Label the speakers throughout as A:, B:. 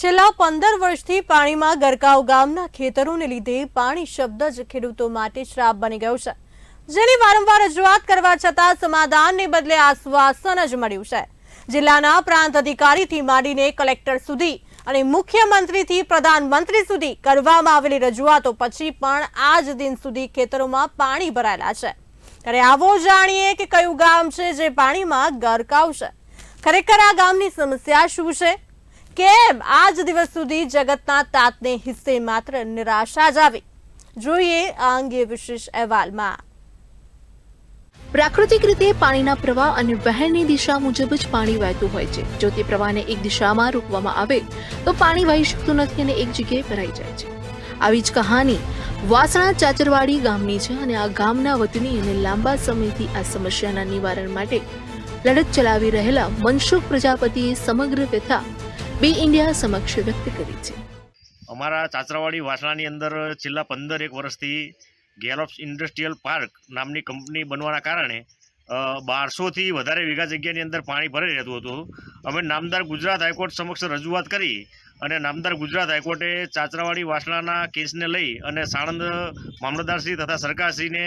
A: છેલ્લા પંદર વર્ષથી પાણીમાં ગરકાવ ગામના ખેતરોને લીધે પાણી શબ્દ જ ખેડૂતો માટે શ્રાપ બની ગયો છે. જેની વારંવાર રજૂઆત કરવા છતાં સમાધાનને બદલે આશ્વાસન જ મળ્યું છે. જિલ્લાના પ્રાંત અધિકારીથી માંડીને કલેક્ટર સુધી અને મુખ્યમંત્રીથી પ્રધાનમંત્રી સુધી કરવામાં આવેલી રજૂઆતો પછી પણ આજ દિન સુધી ખેતરોમાં પાણી ભરાયેલા છે. ત્યારે આવો જાણીએ કે કયું ગામ છે જે પાણીમાં ગરકાવ છે. ખરેખર આ ગામની સમસ્યા શું છે? કેમ આજ દિવસ સુધી જગતના તાતને હિસ્સે માત્ર નિરાશા જ આવી? જોઈએ આ અંગે વિશેષ અહેવાલમાં.
B: પ્રાકૃતિક રીતે પાણીના પ્રવાહ અને વહેણની દિશા મુજબ જ પાણી વહેતું હોય છે. જો તે પ્રવાહને એક દિશામાં રોકવામાં આવે, તો પાણી વહી શકતું નથી અને એક જગ્યાએ ભરાઈ જાય છે. આવી જ કહાની વાસણા ચાચરવાડી ગામની છે અને આ ગામના વતની અને લાંબા સમયથી આ સમસ્યાના નિવારણ માટે લડત ચલાવી રહેલા મનસુખ પ્રજાપતિએ સમગ્ર વ્યથા બે ઇન્ડિયા સમક્ષ વ્યક્ત કરી છે.
C: અમારા ચાચરાવાડી વાસણાની અંદર છેલ્લા પંદર એક વર્ષથી ગેલોપ્સ ઇન્ડસ્ટ્રીયલ પાર્ક નામની કંપની બનવાના કારણે બારસોથી વધારે વીઘા જગ્યાની અંદર પાણી ભરાઈ રહેતું હતું. અમે નામદાર ગુજરાત હાઈકોર્ટ સમક્ષ રજૂઆત કરી અને નામદાર ગુજરાત હાઈકોર્ટે ચાચરાવાડી વાસણાના કેસને લઈ અને સાણંદ મામલતદારશ્રી તથા સરકારશ્રીને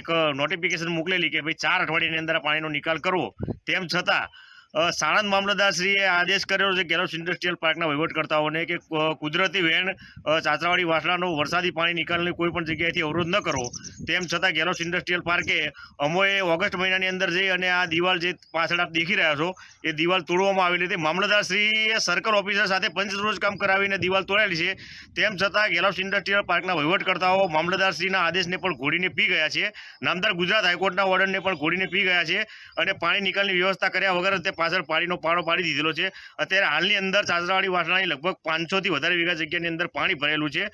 C: એક નોટિફિકેશન મોકલેલી કે ભાઈ ચાર અઠવાડિયાની અંદર પાણીનો નિકાલ કરવો. તેમ છતાં સાણંદ મામલતદારશ્રીએ આદેશ કર્યો છે ગેલોસ ઇન્ડસ્ટ્રીયલ પાર્કના વહીવટકર્તાઓને કે કુદરતી વેણ અ, વાસણાનો વરસાદી પાણી નિકાલની કોઈ પણ જગ્યાએથી અવરોધ ન કરો. તેમ છતાં ગેલોસ ઇન્ડસ્ટ્રીયલ પાર્કે અમોએ ઓગસ્ટ મહિનાની અંદર જઈ અને આ દિવાલ જે પાછળ આપ દેખી રહ્યા છો એ દિવાલ તોડવામાં આવેલી હતી. મામલતદારશ્રીએ સર્કલ ઓફિસર સાથે પંચરોજ કામ કરાવીને દિવાલ તોડેલી છે. તેમ છતાં ગેલોસ ઇન્ડસ્ટ્રીયલ પાર્કના વહીવટકર્તાઓ મામલતદારશ્રીના આદેશને પણ ઘોડીને પી ગયા છે. નામદાર ગુજરાત હાઈકોર્ટના ઓર્ડરને પણ ઘોડીને પી ગયા છે અને પાણી નિકાલની વ્યવસ્થા કર્યા વગર તે પાછળ પાણીનો પાળો પાડી દીધેલો છે. અત્યારે હાલની અંદર સાસરાવાડી વાસણાની લગભગ પાંચસોથી વધારે વીઘા જગ્યાની અંદર પાણી ભરેલું છે.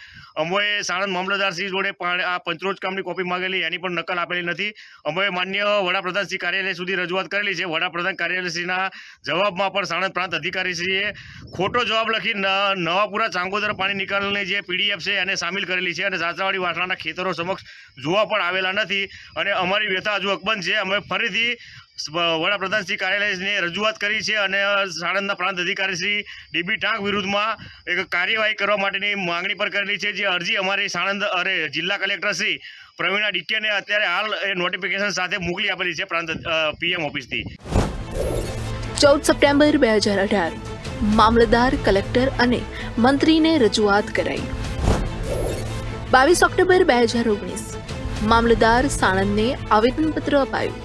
C: અમોએ સાણંદ મામલતદારશ્રી જોડે પાણી, આ પંચરોજ કામની કોપી માંગેલી, એની પણ નકલ આપેલી નથી. અમોએ માન્ય વડાપ્રધાનશ્રી કાર્યાલય સુધી રજૂઆત કરેલી છે. વડાપ્રધાન કાર્યાલયશ્રીના જવાબમાં પણ સાણંદ પ્રાંત અધિકારીશ્રીએ ખોટો જવાબ લખી નવાપુરા ચાંગોદર પાણી નિકાલની જે પીડીએફ છે એને સામેલ કરેલી છે અને સાસરાવાડી વાસણાના ખેતરો સમક્ષ જોવા પણ આવેલા નથી. અને અમારી વ્યથા હજુ અકબંધ છે. અમે ફરીથી વડાપ્રધાન શ્રી કાર્યાલયને રજૂઆત કરી છે અને સાણંદના પ્રાંત અધિકારી શ્રી ડીબી ટાંક વિરુદ્ધમાં એક કાર્યવાહી કરવા માટેની માંગણી પર કરેલી છે. જે અરજી અમારી સાણંદ અરે, જિલ્લા કલેક્ટર શ્રી પ્રવીણા ડિટ્ટીને અત્યારે હાલ એ નોટિફિકેશન સાથે મોકલી આપેલી છે પ્રાંત પીએમ ઓફિસથી.
B: ચૌદ સપ્ટેમ્બર બે હજાર અઢાર. મામલતદાર, કલેક્ટર અને મંત્રીને રજૂઆત કરાઈ. બાવીસ ઓક્ટોબર બે હજાર ઓગણીસ. મામલતદાર સાણંદને આવેદનપત્ર અપાયું.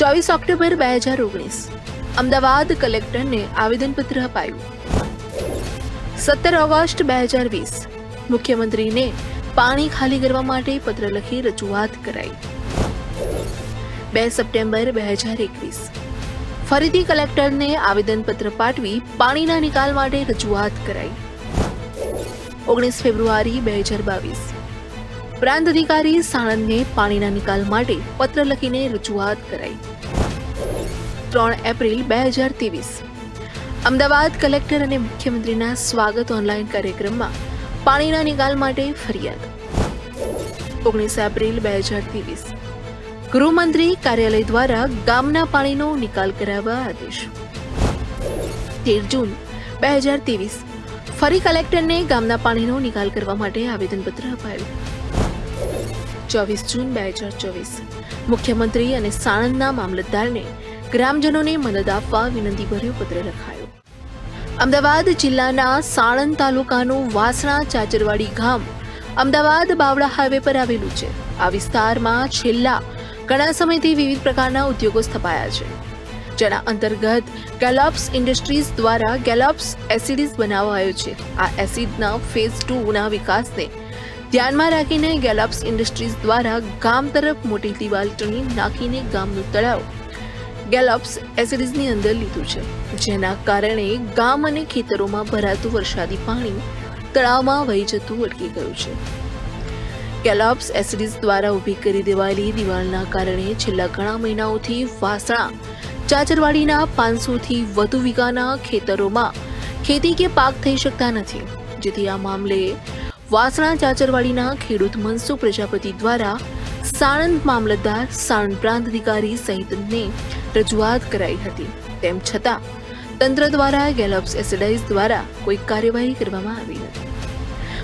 B: ચોવીસ ઓક્ટોબર બે હજાર ઓગણીસ. અમદાવાદ કલેક્ટરને આવેદનપત્ર અપાયું. સત્તર ઓગસ્ટ બે હજાર વીસ. મુખ્યમંત્રીને પાણી ખાલી કરવા માટે પત્ર લખી રજૂઆત કરાઈ. બે સપ્ટેમ્બર બે હજાર એકવીસ. ફરીથી કલેક્ટરને આવેદનપત્ર પાઠવી પાણીના નિકાલ માટે રજૂઆત કરાઈ. ઓગણીસ ફેબ્રુઆરી બે હજાર બાવીસ. પ્રાંત અધિકારી સાણંદને પાણીના નિકાલ માટે પત્ર લખીને રજૂઆત કરાઈ. ત્રણ એપ્રિલ બે હજાર ત્રેવીસ. અમદાવાદ કલેક્ટર અને મુખ્યમંત્રીના સ્વાગત ઓનલાઈન કાર્યક્રમમાં પાણીના નિકાલ માટે ફરિયાદ. ઓગણીસ એપ્રિલ બે હજાર ત્રેવીસ. ગૃહમંત્રી કાર્યાલય દ્વારા ગામના પાણીનો નિકાલ કરાવવા આદેશ. તેર જૂન બે હજાર ત્રેવીસ. ફરી કલેક્ટરને ગામના પાણીનો નિકાલ કરવા માટે આવેદનપત્ર અપાયું. ચોવીસ જૂન બે હજાર ચોવીસ. મુખ્યમંત્રી અને સાણંદના મામલતદારને ગ્રામજનોને મદદ આપવા વિનંતીભર્યો પત્ર લખાયો અમદાવાદ જિલ્લાના સાણંદ તાલુકાનું વાસણા ચાચરવાડી ગામ અમદાવાદ બાવળા હાઈવે પર આવેલું છે. આ વિસ્તારમાં છેલ્લા ઘણા સમયથી વિવિધ પ્રકારના ઉદ્યોગો સ્થપાયા છે. જેના અંતર્ગત ગેલોપ્સ ઇન્ડસ્ટ્રીઝ દ્વારા ગેલોપ્સ એસિડિસ બનાવાયો છે. આ એસિડના ફેઝ ટુના વિકાસને ધ્યાનમાં રાખીને ગેલોપ્સ ઇન્ડસ્ટ્રીઝ દ્વારા ગામ તરફ મોટી દિવાલ ટણી નાખીને ગામનું તળાવ ગેલોપ્સ એસિડીઝની અંદર લીધું છે. જેના કારણે ગામ અને ખેતરોમાં ભરાતું વરસાદી પાણી તળાવમાં વહી જતું અટકી ગયું છે. ગેલોપ્સ એસિડીઝ દ્વારા ઊભી કરી દેવાયેલી દિવાલના કારણે છેલ્લા ઘણા મહિનાઓથી વાસણા, ચાચરવાડીના પાંચસોથી વધુ વીઘાના ખેતરોમાં ખેતી કે પાક થઈ શકતા નથી. જેથી આ મામલે વાસણા ચાચરવાડીના ખેડૂત મનસુખ પ્રજાપતિ દ્વારા સાણંદ મામલતદાર, સાણંદ પ્રાંત અધિકારી સહિતને રજૂઆત કરાઈ હતી. તેમ છતાં, તંત્ર દ્વારા ગેલોપ્સ એસિડાઇઝ દ્વારા કોઈ કાર્યવાહી કરવામાં આવી નથી.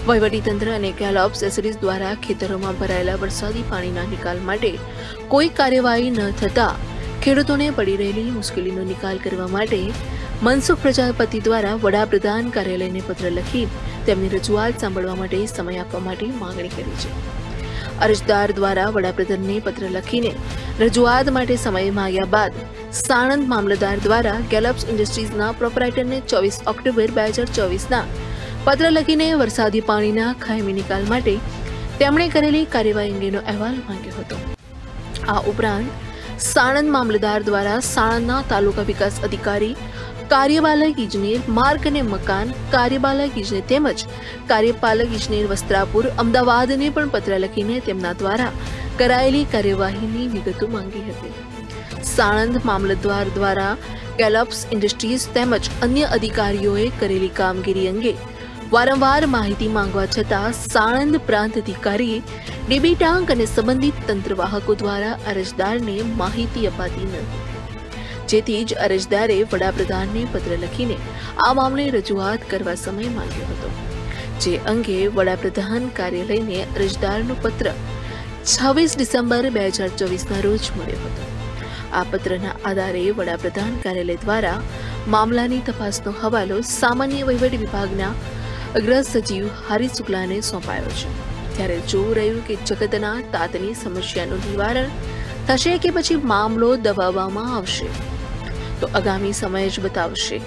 B: વહીવટીતંત્ર અને ગેલોપ્સ એસિડીઝ દ્વારા ખેતરોમાં ભરાયેલા વરસાદી પાણીના નિકાલ માટે કોઈ કાર્યવાહી ન થતાં ખેડૂતોને પડી રહેલી મુશ્કેલીનો નિકાલ કરવા માટે મનસુખ પ્રજાપતિ દ્વારા વડાપ્રધાન કાર્યાલયને પત્ર લખી તેમની રજૂઆત સાંભળવા માટે સમય આપવા માટે માંગણી કરી છે. અરજદાર દ્વારા વડાપ્રધાનને પત્ર લખીને રજૂઆત માટે સમય માંગ્યા બાદ સાણંદ મામલતદાર દ્વારા ગેલપ્સ ઇન્ડસ્ટ્રીઝના પ્રોપરાઇટરને ચોવીસ ઓક્ટોબર બે હજાર ચોવીસના પત્ર લખીને વરસાદી પાણીના કાયમી નિકાલ માટે તેમણે કરેલી કાર્યવાહી અંગેનો અહેવાલ માંગ્યો હતો. આ ઉપરાંત સાણંદ મામલતદાર દ્વારા સાણંદના તાલુકા વિકાસ અધિકારી કાર્યપાલક ઇજનેર માર્ગ અને મકાન કાર્યપાલક ઇજનેર તેમજ કાર્યપાલક ઇજનેર વસ્ત્રાપુર અમદાવાદને પણ પત્ર લખીને તેમના દ્વારા કરાયેલી કાર્યવાહીની વિગતો માંગી હતી. સાણંદ મામલતદાર દ્વારા કેલોપ્સ ઇન્ડસ્ટ્રીઝ તેમજ અન્ય અધિકારીઓએ કરેલી કામગીરી અંગે વારંવાર માહિતી માંગવા છતાં સાણંદ પ્રાંત અધિકારીએ ડીબી ટાંક અને સંબંધિત તંત્રવાહકો દ્વારા અરજદારને માહિતી અપાતી નથી જેથી જ અરજદારે વડાપ્રધાનને પત્ર લખીને આ મામલે રજૂઆત કરવા સમય માંગ્યો હતો, જે અંગે વડાપ્રધાન કાર્યાલયને અરજદારનો પત્ર છવ્વીસ ડિસેમ્બર બે હજાર ચોવીસના રોજ મળ્યો હતો. આ પત્રના આધારે વડાપ્રધાન કાર્યાલય દ્વારા મામલાની તપાસનો હવાલો સામાન્ય વહીવટ વિભાગના અગ્ર સચિવ હરી શુક્લાને સોંપાયો છે. ત્યારે જોવું રહ્યું કે જગતના તાતની સમસ્યાનું નિવારણ થશે કે પછી મામલો દબાવવામાં આવશે? તો આગામી સમય જ બતાવશે.